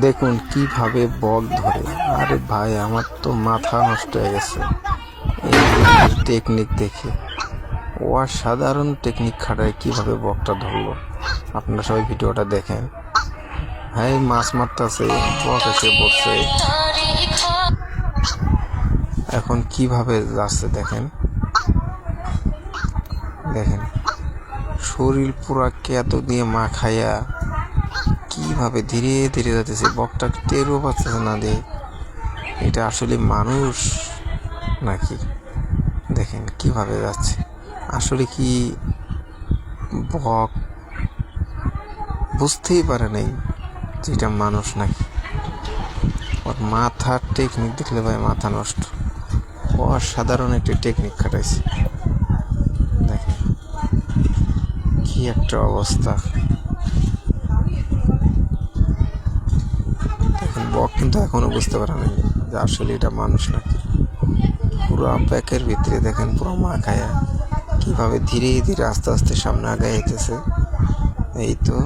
দেখুন কীভাবে বক ধরে। আরে ভাই, আমার তো মাথা নষ্ট হয়ে গেছে। টেকনিক দেখে। ও সাধারণ টেকনিক খাটায় কীভাবে বকটা ধরলো। আপনারা সবাই ভিডিওটা দেখেন। হ্যাঁ মাছ মারতেছে, বক এসে পড়ছে। এখন কীভাবে যাচ্ছে দেখেন। দেখেন, শরীর পুরা কেত দিয়ে মা খাইয়া কীভাবে ধীরে ধীরে যাতেছে বকটা টেরও পাচ্ছে না দিয়ে এটা আসলে মানুষ নাকি? দেখেন কীভাবে যাচ্ছে। আসলে কি বক বুঝতেই পারে নাই যে এটা মানুষ নাকি। ওর মাথার টেকনিক দেখলে ভাই মাথা নষ্ট। অসাধারণ একটি টেকনিক খাটাইছে। দেখেন কি একটা অবস্থা। কিন্তু এখনও বুঝতে পারে নাই যে আসলে এটা মানুষ নাকি। পুরো ব্যাকের ভিতরে দেখেন, পুরো মা খায়া কীভাবে ধীরে ধীরে আস্তে আস্তে সামনে আগে যেতেছে এই তো।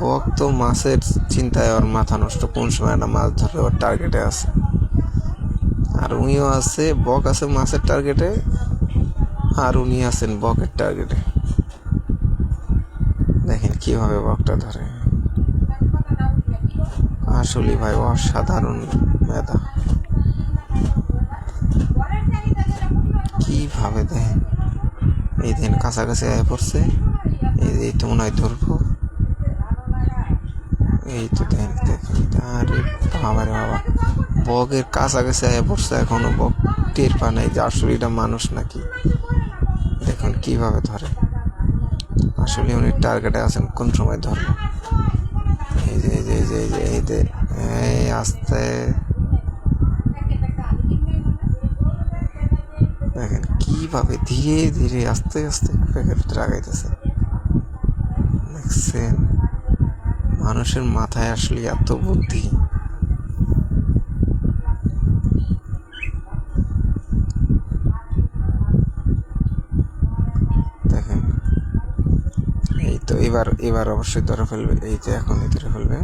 বক তো মাছের চিন্তায় ওর মাথা নষ্ট, কোন সময় একটা মাছ ধরে ওর টার্গেটে আছে। আর উনিও আছে, বক আছে মাছের টার্গেটে আর উনি আছেন বকের টার্গেটে দেখেন কীভাবে বকটা ধরে। আসলে ভাই, অসাধারণ মেধা। কীভাবে দেখেন? এই দিন কাছাকাছি আয় পড়ছে। এই যে তো মনে হয় ধরবো। এই তো দেখেন আরে বাবা রে বাবা। বগের কাছাকাছি আয় পড়ছে, এখনও বক টের পা নাই যে আসলে এটা মানুষ নাকি। দেখুন কীভাবে ধরে। আসলে উনি টার্গেটে আছেন, কোন সময় ধরবো। যে এই এই আস্তে। দেখেন, কীভাবে ধীরে ধীরে আস্তে আস্তে ভিতরে আগাইতেছে। দেখছেন? মানুষের মাথায় আসলে এত বুদ্ধি। এবার এবার অবশ্যই ধরে ফেলবে, এই যে এখনই ধরে ফেলবে।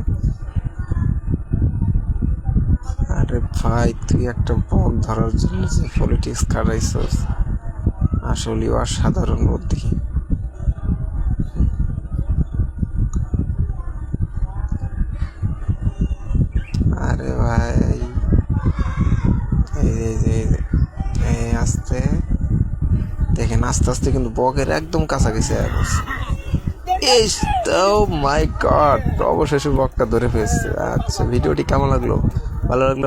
আরে ভাই, তুই একটা বক ধরার জন্য যে পলিটিক্স খাটাইছস। আসলে অসাধারণ বুদ্ধি। আরে ভাই, এই যে এই আস্তে। দেখেন, আস্তে আস্তে কিন্তু বকের একদম কাছাকাছি আয়া ইস তো মাই গড অবশেষে বকটা ধরে ফেলছে। আচ্ছা ভিডিওটি কেমন লাগল? ভালো লাগল